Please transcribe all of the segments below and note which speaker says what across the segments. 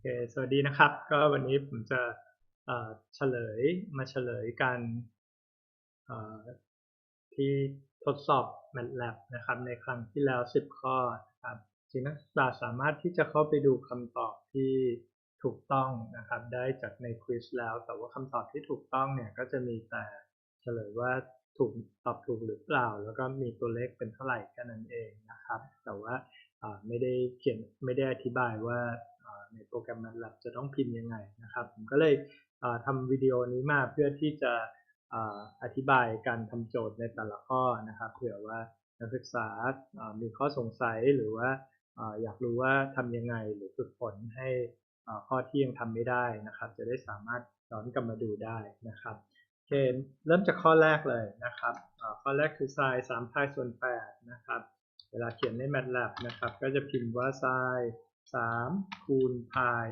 Speaker 1: เคสวัสดีนะครับ ก็วันนี้ผมจะเฉลยมาเฉลยการที่ทดสอบ MATLAB นะครับ ในครั้งที่แล้ว 10 ข้อนะครับจริงนักศึกษาสามารถที่จะเข้าไปดูคำตอบที่ถูกต้องนะครับ ได้จากในควิสแล้ว แต่ว่าคำตอบที่ถูกต้องเนี่ย ก็จะมีแต่เฉลยว่าถูกตอบถูกหรือเปล่า แล้วก็มีตัวเลขเป็นเท่าไหร่แค่นั้นเองนะครับ แต่ว่าไม่ได้เขียนไม่ได้อธิบายว่า ในโปรแกรม MATLAB จะต้องพิมพ์ยังไงนะครับ ผมก็เลยทำวิดีโอนี้มาเพื่อที่จะอธิบายการทำโจทย์ในแต่ละข้อนะครับเผื่อว่านักศึกษามีข้อสงสัยหรือว่าอยากรู้ว่าทำยังไงหรือฝึกฝนให้ข้อที่ยังทำไม่ได้นะครับ จะได้สามารถย้อนกลับมาดูได้นะครับโอเคเริ่มจากข้อแรกเลยนะครับข้อแรกคือ sin 3 pi ส่วน8นะครับเวลาเขียนใน MATLAB นะครับ ก็จะพิมพ์ว่า sin 3 คูณ pi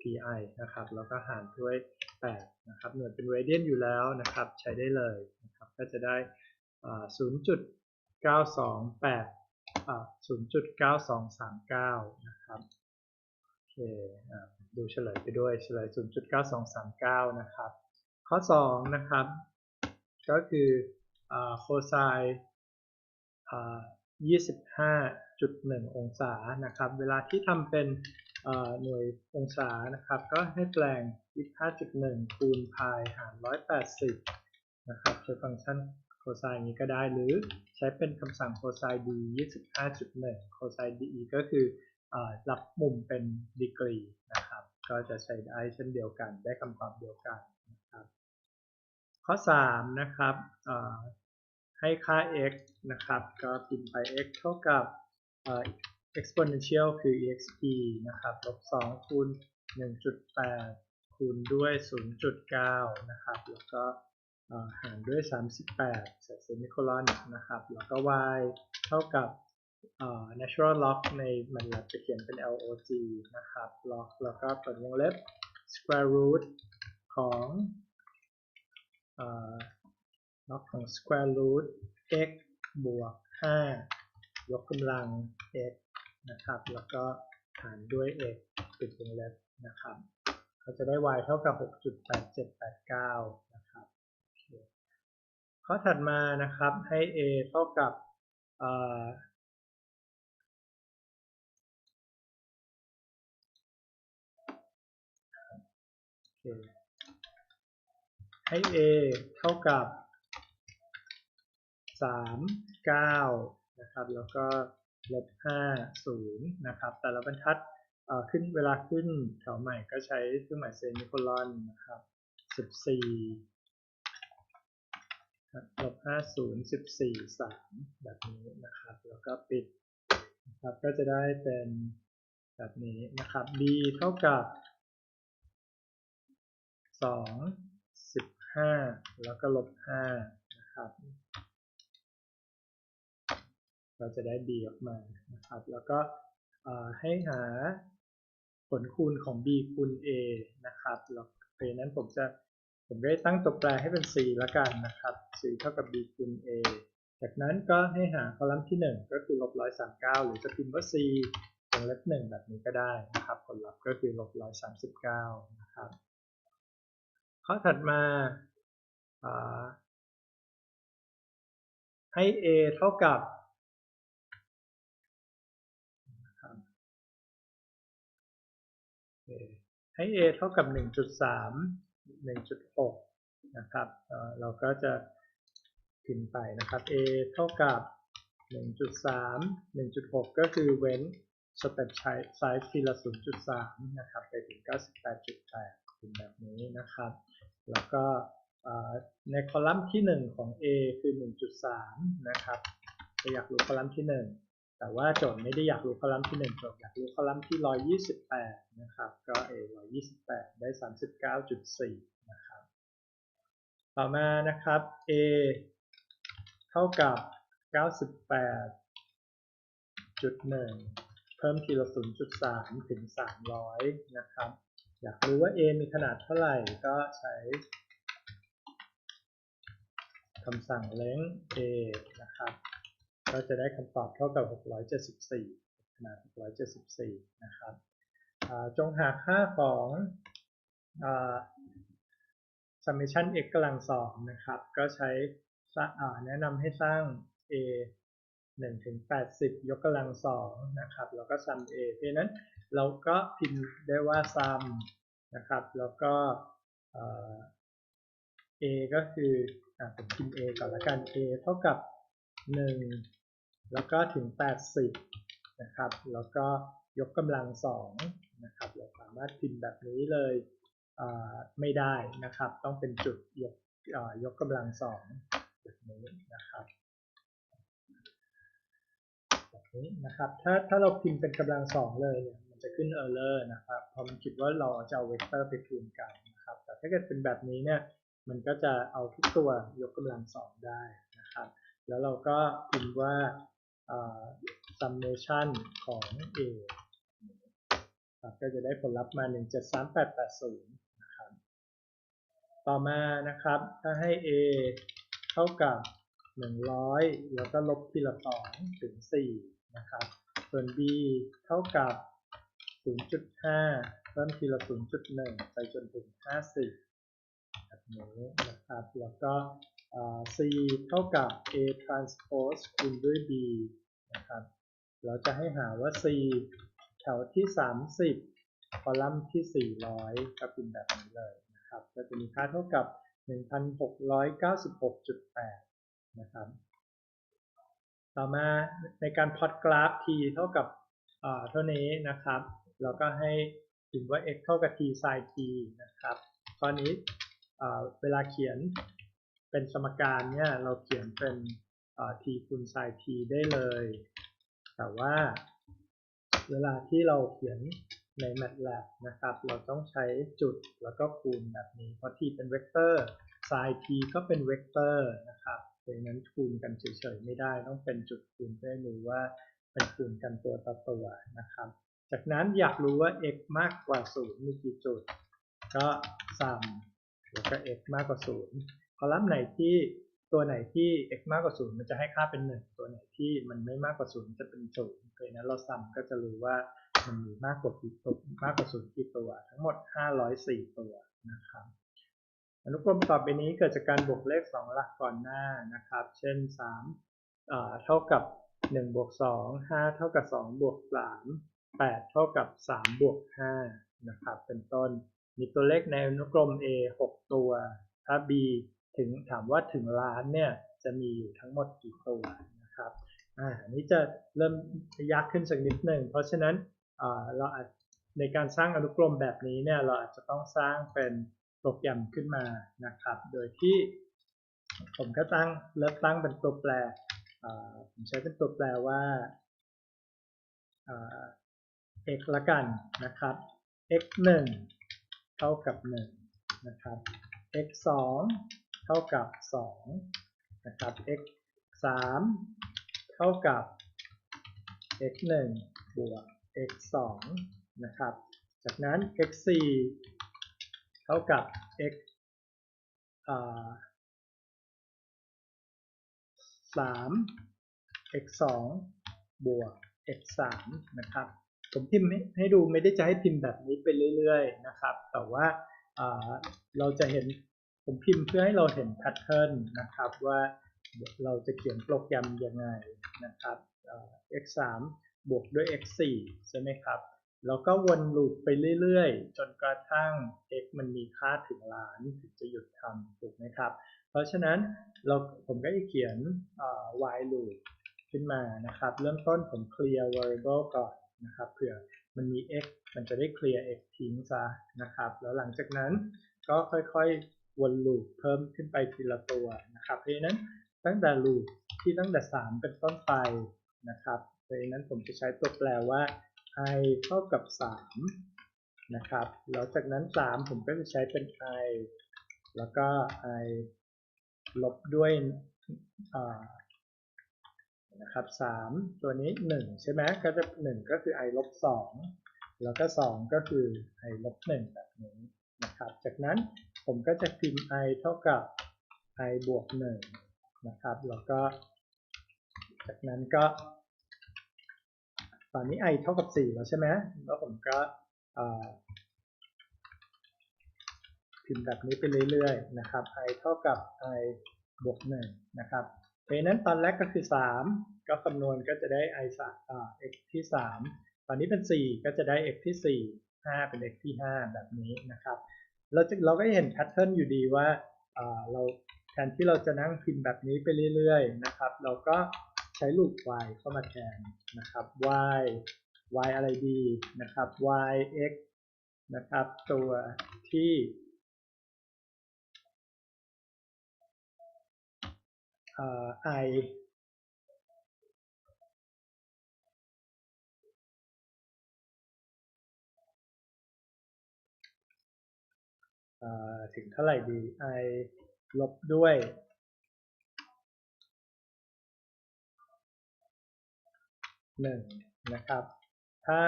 Speaker 1: pi นะครับ แล้วก็หารด้วย 8 นะครับ หน่วยเป็นเรเดียนอยู่แล้วนะครับ ใช้ได้เลยนะครับ ก็จะได้ 0.928 0.9239 นะครับ โอเคดูเฉลยไปด้วย เฉลย 0.9239 นะครับ ข้อ 2 นะครับ ก็คือโคไซน์ 25.1 องศานะครับ เวลาที่ทำเป็นหน่วยองศานะครับ ก็ให้แปลง 25.1 คูณ pi หาร 180 นะครับใช้ฟังก์ชันโคไซน์นี้ก็ได้ หรือใช้เป็นคำสั่งโคไซน์ d 25.1 โคไซน์ d ก็คือรับมุมเป็นดีกรีนะครับ ก็จะใช้ได้เช่นเดียวกัน ได้คำตอบเดียวกันนะครับ ข้อ 3 นะครับ ให้ค่า x นะครับ ก็พิมพ์ไป x เท่ากับ exponential คือ exp นะครับ ลบ 2 คูณ 1.8 คูณด้วย 0.9 นะครับ แล้วก็หารด้วย 38ใส่เซมิโคลอนนะครับ แล้วก็ y เท่ากับ natural log ใน MATLAB จะเขียนเป็น log นะครับ log แล้วก็เปิดวงเล็บ square root ของ log ของ square root x บวก 5 ยกกำลัง x นะครับ แล้วก็หารด้วย x ปิดวงเล็บนะครับก็จะได้ y เท่ากับ 6.8789 นะครับ ข้อถัดมานะครับ ให้ a เท่ากับให้ a เท่ากับ 3 9นะครับแล้วก็ลบ5 0นะครับแต่ละบรรทัดขึ้นเวลาขึ้นแถวใหม่ก็ใช้เครื่องหมายเซมิโคลอนนะครับ14ลบ50 14 3 แบบนี้นะครับ แล้วก็ปิดนะครับก็จะได้เป็นแบบนี้นะครับ b เท่ากับ 2 15 แล้วก็ลบ5นะครับ เราจะได้ b ออกมานะครับ แล้วก็ให้หาผลคูณของ b คูณ a นะครับแล้วเพราะนั้นผมจะผมได้ตั้งตัวแปรให้เป็น c ล้วกันนะครับ c เท่ากับ b คูณ a จากนั้นก็ให้หาคอลัมน์ที่ 1 ก็คือลบ139หรือจะพิมพ์ว่า c วงเล็บ1แบบนี้ก็ได้นะครับ ผลลัพธ์ก็คือลบ139นะครับ ข้อถัดมาให้ a เท่ากับ ให้ a เท่ากับ 1.3 1.6 นะครับเราก็จะพิมพ์ไปนะครับ a เท่ากับ 1.3 1.6 ก็คือเว้นสเต็ปไซส์ทีละ 0.3 นะครับ ไปถึง 98.8เป็นแบบนี้นะครับ แล้วก็ในคอลัมน์ที่ 1 ของ a คือ 1.3 นะครับจะอยากรู้คอลัมน์ที่ 1 แต่ว่าโจทย์ไม่ได้อยากรู้คอลัมน์ที่ 1 โจทย์อยากรู้คอลัมน์ที่ 128 นะครับ ก็ a 128 ได้ 39.4 นะครับ ต่อมานะครับ a เท่ากับ 98.1 เพิ่มทีละ 0.3 ถึง 300 นะครับ อยากรู้ว่า a มีขนาดเท่าไหร่ก็ใช้คำสั่ง length a นะครับ ก็จะได้คำตอบเท่ากับ 674 ขนาด 674 นะครับจงหาค่าของอ summation x กำลังสองนะครับ ก็ใช้แนะนำให้สร้าง a 1ถึง80 ยกกำลังสองนะครับ แล้วก็ sum a เพราะนั้นเราก็พิมพ์ได้ว่า sum นะครับ แล้วก็ a ก็คืออผมพิมพ์ a ก่อนละกัน a เท่ากับ 1 แล้วก็ถึง 80 นะครับ แล้วก็ยกกำลังสองนะครับ เราสามารถพิมพ์แบบนี้เลยไม่ได้นะครับ ต้องเป็นจุดยกยกกำลังสองแบบนี้นะครับแบบนี้นะครับ ถ้าถ้าเราพิมพ์เป็นกำลังสองเลยเนี่ยมันจะขึ้น error นะครับเพราะมันคิดว่าเราจะเอาเวกเตอร์ไปคูณกันนะครับ แต่ถ้าเกิดเป็นแบบนี้เนี่ยมันก็จะเอาทุกตัวยกกำลังสองได้นะครับ แล้วเราก็พิมพ์ว่า summation ของ a ก็จะได้ผลลัพธ์มา 173880 นะครับ ต่อมานะครับ ถ้าให้ a เท่ากับ 100 แล้วก็ลบทีละ 2 ถึง 4 นะครับ ส่วน b เท่ากับ 0.5เพิ่มทีละ 0.1 ไปจนถึง 50 แบบนี้นะครับ แล้วก็ c เท่ากับ a transpose คูณด้วย b นะครับ เราจะให้หาว่า c แถวที่ 30 คอลัมน์ที่ 400 ก็เป็นแบบนี้เลยนะครับ ก็จะมีค่าเท่ากับ 1696.8 นะครับ ต่อมาในการพอตกราฟ t เท่ากับเท่านี้นะครับ เราก็ให้ถึงว่า x เท่ากับ t sin t นะครับ ตอนนี้เวลาเขียน เป็นสมการเนี่ยเราเขียนเป็น t คูณ sin t ได้เลย แต่ว่าเวลาที่เราเขียนใน MATLAB นะครับ เราต้องใช้จุดแล้วก็คูณแบบนี้ เพราะ t เป็นเวกเตอร์ sin t ก็เป็นเวกเตอร์นะครับดังนั้นคูณกันเฉยๆไม่ได้ ต้องเป็นจุดคูณเพื่อให้รู้ว่าเป็นคูณกันตัวต่อตัวนะครับ จากนั้นอยากรู้ว่า x มากกว่า 0 มีกี่จุด ก็ sum แล้วก็ x มากกว่า 0 คอลัมน์ไหนที่ตัวไหนที่ x มากกว่า 0 มันจะให้ค่าเป็น 1 ตัวไหนที่มันไม่มากกว่า 0 จะเป็น0เพราะนั้นเรา sum ก็จะรู้ว่ามันมีมากกว่ากี่ตัวมากกว่า0กี่ตัว ทั้งหมด 504 ตัวนะครับอนุกรมต่อไปนี้เกิดจากการบวกเลข 2 หลักก่อนหน้านะครับ เช่น3อ่าเท่ากับ1บวก2 5 เท่ากับ2บวก3 8 เท่ากับ3บวก5นะครับ เป็นต้น มีตัวเลขในอนุกรม A 6 ตัว ถ้า B ถึงถามว่าถึงล้านเนี่ยจะมีอยู่ทั้งหมดกี่ตัวนะครับอ่านี้จะเริ่มยากขึ้นสักนิดหนึ่งเพราะฉะนั้นอ่าเราอาจในการสร้างอนุกรมแบบนี้เนี่ยเราอาจจะต้องสร้างเป็นโปรแกรมขึ้นมานะครับ โดยที่ผมก็ตั้งเริ่มตั้งเป็นตัวแปรอ่าผมใช้เป็นตัวแปรว่าอ่า x ละกันนะครับ x 1เท่ากับ1นะครับ x 2 เท่ากับ2นะครับ x 3เท่ากับ x 1บวก x 2นะครับ จากนั้น x 4เท่ากับ x 3 x 2บวก x 3นะครับ ผมพิมพ์ให้ให้ดูไม่ได้จะให้พิมพ์แบบนี้ไปเรื่อยๆนะครับ แต่ว่าเราจะเห็น ผมพิมพ์เพื่อให้เราเห็นแพทเทิร์นนะครับว่าเราจะเขียนโปรแกรมยังไงนะครับ x 3บวกด้วย x 4ใช่ไหมครับแล้วก็วนลูปไปเรื่อยๆ จนกระทั่ง x มันมีค่าถึงล้านถึงจะหยุดทำถูกไหมครับ เพราะฉะนั้นเราผมก็จะเขียน while loop ขึ้นมานะครับ เริ่มต้นผม clear variable ก่อนนะครับเผื่อมันมี x มันจะได้ clear x ทิ้งซะนะครับ แล้วหลังจากนั้นก็ค่อยๆ วนลูปเพิ่มขึ้นไปทีละตัวนะครับเพราะฉะนั้นตั้งแต่ลูปที่ตั้งแต่ 3 เป็นต้นไปนะครับเพราะฉะนั้นผมจะใช้ตัวแปลว่า i เท่ากับ 3 นะครับแล้วจากนั้น 3 ผมก็จะใช้เป็น i แล้วก็ i ลบด้วยนะครับ3ตัวนี้ 1 ใช่ไหมก็จะ 1 ก็คือ i ลบ2แล้วก็ 2 ก็คือ i ลบ1แบบนี้นะครับ จากนั้น ผมก็จะพิมพ์ i เท่ากับ i บวก1นะครับ แล้วก็ จากนั้นก็ ตอนนี้ i เท่ากับ 4 แล้วใช่ไหมแล้วผมก็พิมพ์แบบนี้ไปเรื่อยๆนะครับ i เท่ากับ i บวก1นะครับเพราะนั้นตอนแรกก็คือ 3 ก็คำนวณก็จะได้ i 3อ่า x ที่ 3 ตอนนี้เป็น 4 ก็จะได้ x ที่ 4 5 เป็น x ที่ 5 แบบนี้นะครับ เราจะเราก็เห็นแพทเทิร์นอยู่ดีว่าเราแทนที่เราจะนั่งพิมพ์แบบนี้ไปเรื่อยๆนะครับ เราก็ใช้ลูก y เข้ามาแทนนะครับ y y อะไรดีนะครับ y x นะครับ ตัวที่เอ่ ถึงเท่าไหร่ดี i ลบด้วย1นะครับ ถ้า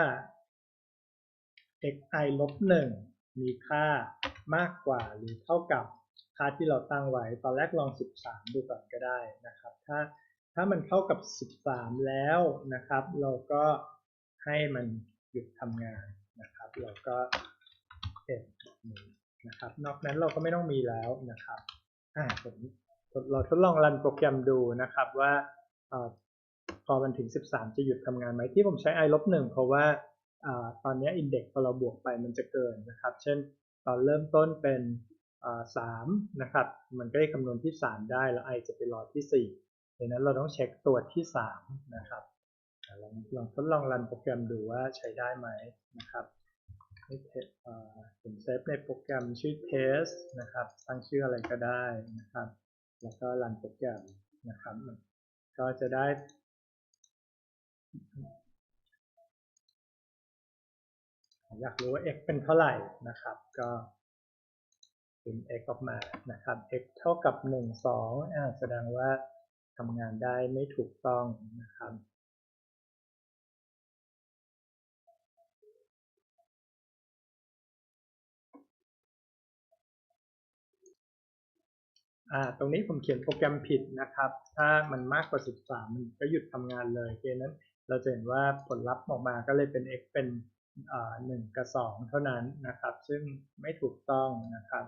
Speaker 1: xi ลบ1มีค่ามากกว่าหรือเท่ากับค่าที่เราตั้งไว้ ตอนแรกลอง 13 ดูก่อนก็ได้นะครับ ถ้าถ้ามันเท่ากับ 13 แล้วนะครับ เราก็ให้มันหยุดทำงานนะครับ เราก็เอ็นนี้ นะครับ นอกนั้นเราก็ไม่ต้องมีแล้วนะครับอ่าผมเราทดลองรันโปรแกรมดูนะครับว่าพอมันถึง 13 จะหยุดทำงานไหมที่ผมใช้ i ลบ1เพราะว่าตอนนี้อินเด็กซ์พอเราบวกไปมันจะเกินนะครับ เช่นตอนเริ่มต้นเป็นสามนะครับ มันก็ได้คำนวณที่ 3 ได้แล้ว i จะไปรอที่ 4 ดังนั้นเราต้องเช็คตัวที่ 3 นะครับลองลองทดลองรันโปรแกรมดูว่าใช้ได้ไหมนะครับ ผมเซฟในโปรแกรมชื่อ test นะครับตั้งชื่ออะไรก็ได้นะครับ แล้วก็รันโปรแกรมนะครับ ก็จะได้ อยากรู้ว่า x เป็นเท่าไหร่นะครับ ก็พิมพ์ x ออกมานะครับ x เท่ากับ 1 2อ่าแสดงว่าทำงานได้ไม่ถูกต้องนะครับ อ่าตรงนี้ผมเขียนโปรแกรมผิดนะครับ ถ้ามันมากกว่า 13 มันก็หยุดทำงานเลยเพราะนั้นเราจะเห็นว่าผลลัพธ์ออกมาก็เลยเป็น x เป็นอ่า1กับ2เท่านั้นนะครับ ซึ่งไม่ถูกต้องนะครับ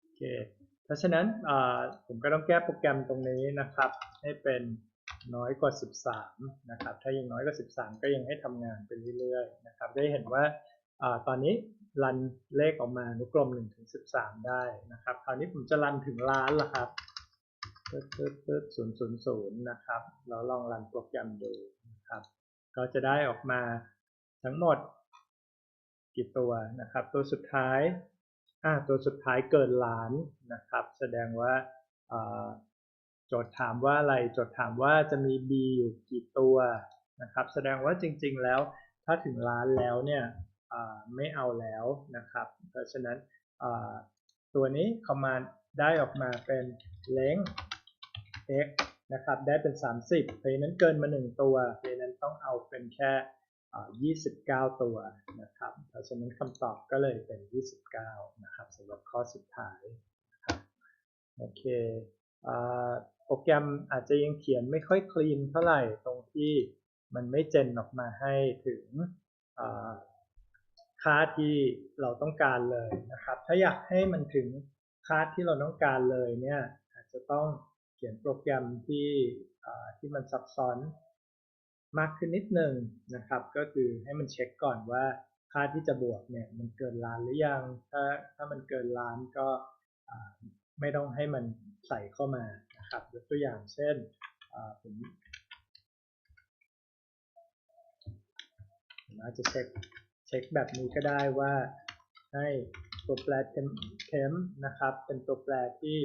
Speaker 1: โอเค เพราะฉะนั้นผมก็ต้องแก้โปรแกรมตรงนี้นะครับ ให้เป็น น้อยกว่า 13 นะครับ ถ้ายังน้อยกว่า 13 ก็ยังให้ทำงานไปเรื่อยๆ นะครับ ได้เห็นว่าอตอนนี้รันเลขออกมานุกลม1ถึง13 ได้นะครับ คราวนี้ผมจะรันถึงล้านละครับปึ๊บปึ๊บปึ๊บศูนย์ศูนย์ศูนย์นะครับ เราลองรันโปรแกรมดูนะครับ ก็จะได้ออกมาทั้งหมดกี่ตัวนะครับ ตัวสุดท้ายอ่าตัวสุดท้ายเกินล้านนะครับ แสดงว่า จทย์ถามว่าอะไรโจทย์ถามว่าจะมี b อยู่กี่ตัวนะครับ แสดงว่าจริง ๆ แล้วถ้าถึงล้านแล้วเนี่ยไม่เอาแล้วนะครับ เพราะฉะนั้นตัวนี้คอมมานด์ได้ออกมาเป็น length x นะครับ ได้เป็น 30 เพราะนั้นเกินมา 1 ตัวเพราะนั้นต้องเอาเป็นแค่ 29 ตัวนะครับ เพราะฉะนั้นคำตอบก็เลยเป็น 29 นะครับสำหรับข้อสุดท้ายนะครับโอเค โปรแกรมอาจจะยังเขียนไม่ค่อยคลีนเท่าไหร่ตรงที่มันไม่เจนออกมาให้ถึงค่าที่เราต้องการเลยนะครับ ถ้าอยากให้มันถึงค่าที่เราต้องการเลยเนี่ยอาจจะต้องเขียนโปรแกรมที่ที่มันซับซ้อนมากขึ้นนิดหนึ่งนะครับ ก็คือให้มันเช็คก่อนว่าค่าที่จะบวกเนี่ยมันเกินล้านหรือยัง ถ้าถ้ามันเกินล้านก็ ไม่ต้องให้มันใส่เข้ามานะครับยกตัวอย่างเช่นผมผมอาจจะเช็คเช็คแบบนี้ก็ได้ว่าให้ตัวแปรเทมนะครับ เป็นตัวแปรที่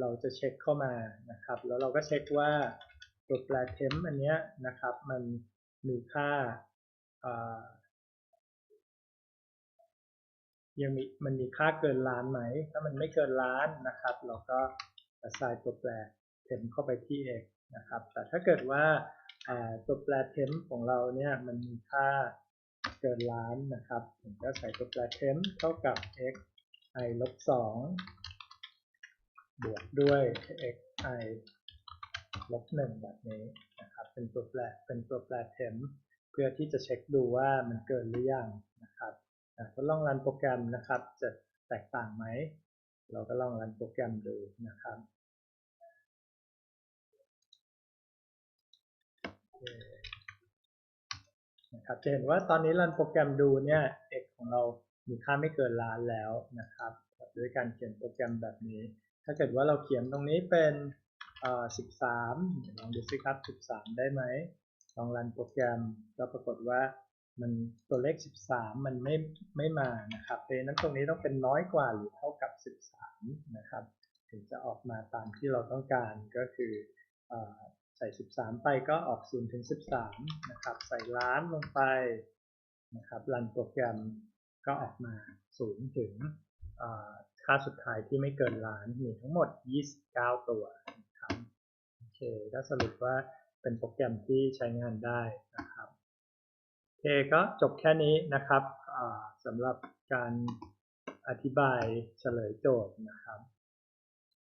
Speaker 1: เราจะเช็คเข้ามานะครับ แล้วเราก็เช็คว่าตัวแปรเทมอันนี้นะครับ มันมีค่า ยังมีมันมีค่าเกินล้านไหม ถ้ามันไม่เกินล้านนะครับ เราก็ใส่ตัวแปรเทมเข้าไปที่ x นะครับ แต่ถ้าเกิดว่าตัวแปรเทมของเราเนี่ยมันมีค่าเกินล้านนะครับ ผมก็ใส่ตัวแปรเทมเท่ากับ x i ลบ2บวกด้วย x i ลบหนึ่งแบบนี้นะครับ เป็นตัวแปรเป็นตัวแปรเทมเพื่อที่จะเช็คดูว่ามันเกินหรือยังนะครับ ทดลองรันโปรแกรมนะครับ จะแตกต่างไหม เราก็ลองรันโปรแกรมดูนะครับนะครับจะเห็นว่าตอนนี้รันโปรแกรมดูเนี่ย x ของเรามีค่าไม่เกินล้านแล้วนะครับ ด้วยการเขียนโปรแกรมแบบนี้ ถ้าเกิดว่าเราเขียนตรงนี้เป็น13 ลองดูสิครับ 13 ได้ไหม ลองรันโปรแกรมก็ปรากฏว่า มันตัวเลข 13 มันไม่ไม่มานะครับเพราะนั้นตรงนี้ต้องเป็นน้อยกว่าหรือเท่ากับ 13 นะครับ ถึงจะออกมาตามที่เราต้องการก็คืออใส่ 13 ไปก็ออก0ถึง 13 นะครับ ใส่ล้านลงไปนะครับรันโปรแกรมก็ออกมา0ถึงค่าสุดท้ายที่ไม่เกินล้านมีทั้งหมด 29 ตัวนะครับโอเคก็สรุปว่าเป็นโปรแกรมที่ใช้งานได้นะครับ คก็จบแค่นี้นะครับสำหรับการอธิบายเฉลยโจทย์นะครับ